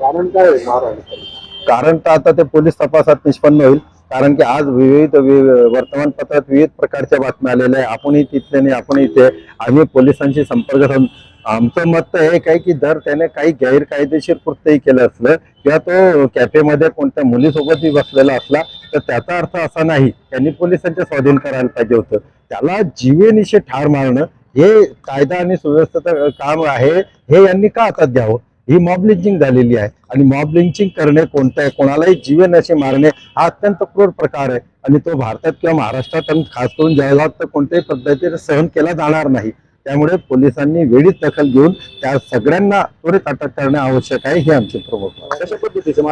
कारण काय कारण तर आता ते पोलीस तपासात निष्पन्न होईल. कारण की आज विविध वर्तमानपत्रात विविध प्रकारच्या बातम्या आलेल्या आहे. आपणही तिथले नाही आपण इथे. आम्ही पोलिसांशी संपर्क साधून. आमचं मत तर एक आहे की जर त्याने काही गैरकायदेशीर कृत्यही केलं असलं किंवा तो कॅफेमध्ये कोणत्या मुलीसोबतही बसलेला असला तर त्याचा अर्थ असा नाही. त्यांनी पोलिसांच्या स्वाधीन करायला पाहिजे होतं. त्याला जीवेनिशी ठार मारणं हे कायदा आणि सुव्यवस्थेचं काम आहे. हे यांनी का हातात घ्यावं? ही मॉब लिंचिंग झालेली आहे. आणि मॉब लिंचिंग करणे कोणत्या कोणालाही जीवन असे मारणे हा अत्यंत क्रूर प्रकार आहे. आणि तो भारतात किंवा महाराष्ट्रात आणि खास करून जळगावात तर कोणत्याही पद्धतीने सहन केला जाणार नाही. त्यामुळे पोलिसांनी वेळीच दखल घेऊन त्या सगळ्यांना त्वरित अटक करणे आवश्यक आहे हे आमचे प्रमुख आहे. कशा पद्धतीचे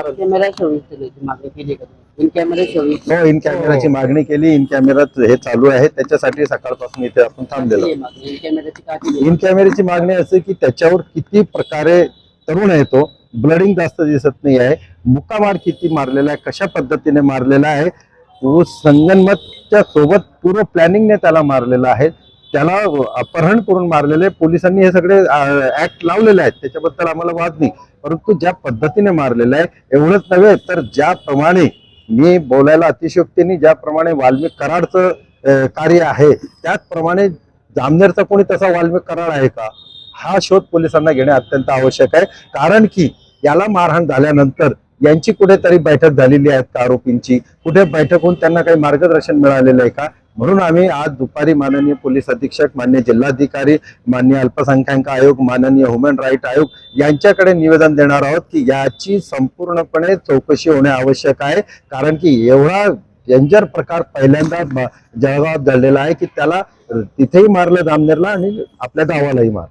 हो इन कॅमेराची मागणी केली. इन कॅमेरा हे चालू आहे. त्याच्यासाठी सकाळपासून इथे आपण थांबलेलो इन कॅमेराची मागणी असे की त्याच्यावर किती प्रकारे तरुण आहे तो. ब्लडिंग जास्त दिसत नाही आहे. मुक्कामार किती मारलेला आहे? कशा पद्धतीने मारलेला आहे? तो संगनमतच्या सोबत पूर्व प्लॅनिंगने त्याला मारलेला आहे. त्याला अपहरण करून मारलेले पोलिसांनी हे सगळे ऍक्ट लावलेले आहेत. त्याच्याबद्दल आम्हाला वाद नाही. परंतु ज्या पद्धतीने मारलेलं आहे एवढंच नव्हे तर ज्याप्रमाणे मी बोलायला अतिशयोक्तीने ज्याप्रमाणे वाल्मिक कराडचं कार्य आहे त्याचप्रमाणे जामनेरचा कोणी तसा वाल्मिक कराड आहे का? हा शोध पोलिसांना घेणे अत्यंत आवश्यक आहे. कारण की याला मारहाण झाल्यानंतर यांची कुठेतरी बैठक झालेली आहे का आरोपींची. कुठे बैठक होऊन त्यांना काही मार्गदर्शन मिळालेलं आहे का? म्हणून आम्ही आज दुपारी माननीय पोलीस अधीक्षक मान्य जिल्हाधिकारी मान्य अल्पसंख्याक आयोग माननीय ह्युमन राईट आयोग यांच्याकडे निवेदन देणार आहोत की याची संपूर्णपणे चौकशी होणे आवश्यक आहे. कारण की एवढा डेंजर प्रकार पहिल्यांदा जळगावात घडलेला आहे की त्याला तिथेही मारलं जामनेरला आणि आपल्या गावालाही मार